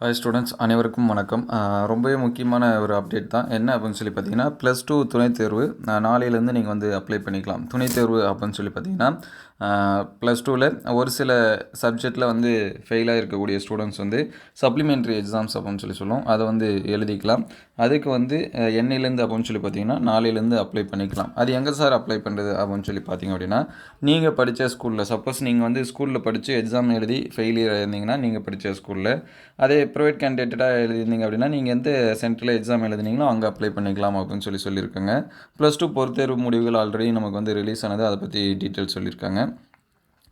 Hi students அனைவருக்கும் வணக்கம். ரொம்பவே முக்கியமான ஒரு அப்டேட் தான். என்ன அப்படின்னு சொல்லி பார்த்தீங்கன்னா ப்ளஸ் டூ துணைத் தேர்வு நாளையிலேருந்து நீங்கள் வந்து அப்ளை பண்ணிக்கலாம். துணைத் தேர்வு அப்படின்னு சொல்லி பார்த்தீங்கன்னா ப்ளஸ் டூவில் ஒரு சில சப்ஜெக்டில் வந்து ஃபெயிலாக இருக்கக்கூடிய ஸ்டூடெண்ட்ஸ் வந்து சப்ளிமெண்ட்ரி எக்ஸாம்ஸ் அப்படின்னு சொல்லி சொல்லுவோம் அதை வந்து எழுதிக்கலாம். அதுக்கு வந்து ஆஹ் என்னையிலேருந்து அப்படின்னு சொல்லி பார்த்தீங்கன்னா நாளையிலேருந்து அப்ளை பண்ணிக்கலாம். அது எங்கே சார் அப்ளை பண்ணுறது அப்படின்னு சொல்லி பார்த்தீங்க அப்படின்னா நீங்கள் படித்த ஸ்கூலில் சப்போஸ் நீங்கள் வந்து ஸ்கூலில் படித்து எக்ஸாம் எழுதி ஃபெயிலியர் இருந்தீங்கன்னா நீங்கள் படித்த ஸ்கூலில் அதே ப்ரைவேட் கேண்டிடேட்டாக எழுதியிருந்தீங்க அப்படின்னா நீங்கள் எந்த சென்ட்ரல் எக்ஸாம் எழுதினீங்களோ அங்கே அப்ளை பண்ணிக்கலாம் அப்படின்னு சொல்லி சொல்லியிருக்காங்க. ப்ளஸ் டூ பொறுத்தேர்வு முடிவுகள் ஆல்ரெடி நமக்கு வந்து ரிலீஸ் ஆனது. அதை பற்றி டீட்டெயில் சொல்லியிருக்காங்க.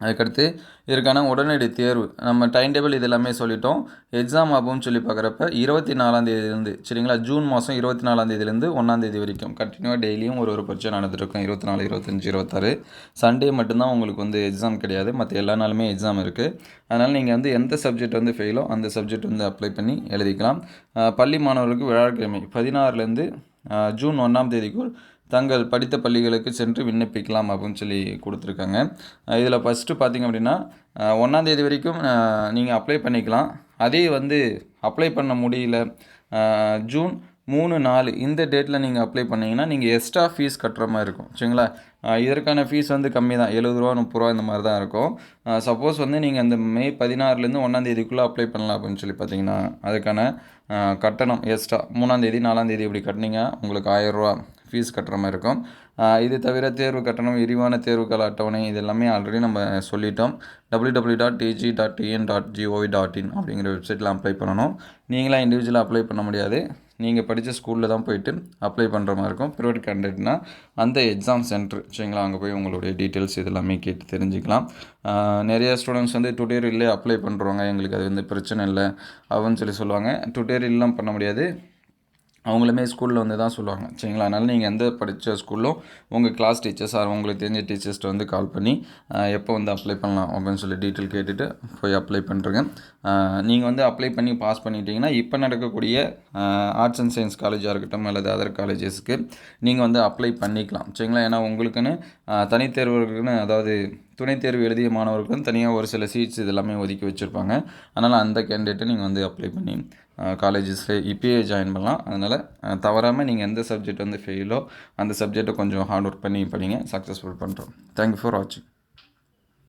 அதுக்கடுத்து இதற்கான உடனடி தேர்வு. நம்ம டைம் டேபிள் இது எல்லாமே சொல்லிட்டோம். எக்ஸாம் ஆகும்னு சொல்லி பார்க்குறப்ப இருபத்தி நாலாந்தேதியிலேருந்து சரிங்களா? ஜூன் மாதம் இருபத்தி நாலாந்தேதியிலேருந்து ஒன்றாந்தேதி வரைக்கும் கண்டினியூவாக டெய்லியும் ஒரு ஒரு பரீட்சை நடந்துருக்கும் இருபத்தி நாலு இருபத்தஞ்சி இருபத்தாறு. சண்டே மட்டும்தான் உங்களுக்கு வந்து எக்ஸாம் கிடையாது. மற்ற எல்லா நாளுமே எக்ஸாம் இருக்குது அதனால் நீங்கள் வந்து எந்த சப்ஜெக்ட் வந்து ஃபெயிலோ அந்த சப்ஜெக்ட் வந்து அப்ளை பண்ணி எழுதிக்கலாம். பள்ளி மாணவர்களுக்கு விழாக்கிழமை பதினாறுலேருந்து ஜூன் ஒன்றாம் தேதிக்குள் தங்கள் படித்த பள்ளிகளுக்கு சென்று விண்ணப்பிக்கலாம் அப்படின்னு சொல்லி கொடுத்துருக்காங்க. இதில் ஃபஸ்ட்டு பார்த்தீங்க அப்படின்னா ஒன்றாந்தேதி வரைக்கும் நீங்கள் அப்ளை பண்ணிக்கலாம். அதே வந்து அப்ளை பண்ண முடியல ஜூன் மூணு நாலு இந்த டேட்டில் நீங்கள் அப்ளை பண்ணிங்கன்னா நீங்கள் எக்ஸ்ட்ரா ஃபீஸ் கட்டுற மாதிரி இருக்கும். சரிங்களா? இதற்கான ஃபீஸ் வந்து கம்மி தான் எழுபது ரூபா முப்பது ரூபா இந்த மாதிரி தான் இருக்கும். சப்போஸ் வந்து நீங்கள் அந்த மே பதினாறுலேருந்து ஒன்றாந்தேதிக்குள்ளே அப்ளை பண்ணலாம் அப்படின்னு சொல்லி பார்த்தீங்கன்னா அதுக்கான கட்டணம் எக்ஸ்ட்ரா மூணாந்தேதி நாலாந்தேதி இப்படி கட்டினீங்க உங்களுக்கு ஆயிரரூவா ஃபீஸ் கட்டுற மாதிரி இருக்கும். இது தவிர தேர்வு கட்டணம் விரிவான தேர்வுக்கால அட்டவணை இது எல்லாமே ஆல்ரெடி நம்ம சொல்லிட்டோம். W W dot DG dot TN dot GOV dot in அப்படிங்கிற வெப்சைட்டில் அப்ளை பண்ணணும். நீங்களாம் இண்டிவிஜுவலாக அப்ளை பண்ண முடியாது. நீங்கள் படித்த ஸ்கூலில் தான் போயிட்டு அப்ளை பண்ணுற மாதிரி இருக்கும். ப்ரைவேட் கேண்டிடேட்னா அந்த எக்ஸாம் சென்டர் சரிங்களா? அங்கே போய் உங்களுடைய டீட்டெயில்ஸ் இதெல்லாமே கேட்டு தெரிஞ்சுக்கலாம். நிறைய ஸ்டூடெண்ட்ஸ் வந்து இல்லையே அப்ளை பண்ணுறவங்க எங்களுக்கு அது வந்து பிரச்சனை இல்லை அப்படின்னு சொல்லி சொல்லுவாங்க. டுட்டோரியல்லாம் பண்ண முடியாது. அவங்களுமே ஸ்கூலில் வந்து தான் சொல்லுவாங்க. சரிங்களா? அதனால் நீங்கள் எந்த படித்த ஸ்கூலும் உங்கள் கிளாஸ் டீச்சர்ஸ் ஆர் உங்களுக்கு தெரிஞ்ச டீச்சர்ஸ்ட்டு வந்து கால் பண்ணி எப்போ வந்து அப்ளை பண்ணலாம் அப்படின்னு சொல்லி டீட்டெயில் கேட்டுட்டு போய் அப்ளை பண்ணுறேங்க நீங்கள் வந்து அப்ளை பண்ணி பாஸ் பண்ணிட்டீங்கன்னா இப்போ நடக்கக்கூடிய ஆர்ட்ஸ் அண்ட் சயின்ஸ் காலேஜாக இருக்கட்டும் அல்லது அதர் காலேஜஸ்க்கு நீங்கள் வந்து அப்ளை பண்ணிக்கலாம். சரிங்களா? ஏன்னா உங்களுக்குன்னு தனித்தேர்வர்களுக்குன்னு அதாவது துணைத் தேர்வு எழுதிய மாணவர்களுக்கும் தனியாக ஒரு சில சீட்ஸ் இதெல்லாமே ஒதுக்கி வச்சுருப்பாங்க. அதனால் அந்த கேண்டிடேட்டை நீங்கள் வந்து அப்ளை பண்ணி காலேஜஸில் இப்பயே ஜாயின் பண்ணலாம். அதனால் தவறாமல் நீங்கள் எந்த சப்ஜெக்ட் வந்து ஃபெயிலோ அந்த சப்ஜெக்டை கொஞ்சம் ஹார்ட் ஒர்க் பண்ணி படிங்க சக்ஸஸ்ஃபுல் பண்ணுறோம் தேங்க்யூ ஃபார் வாட்சிங்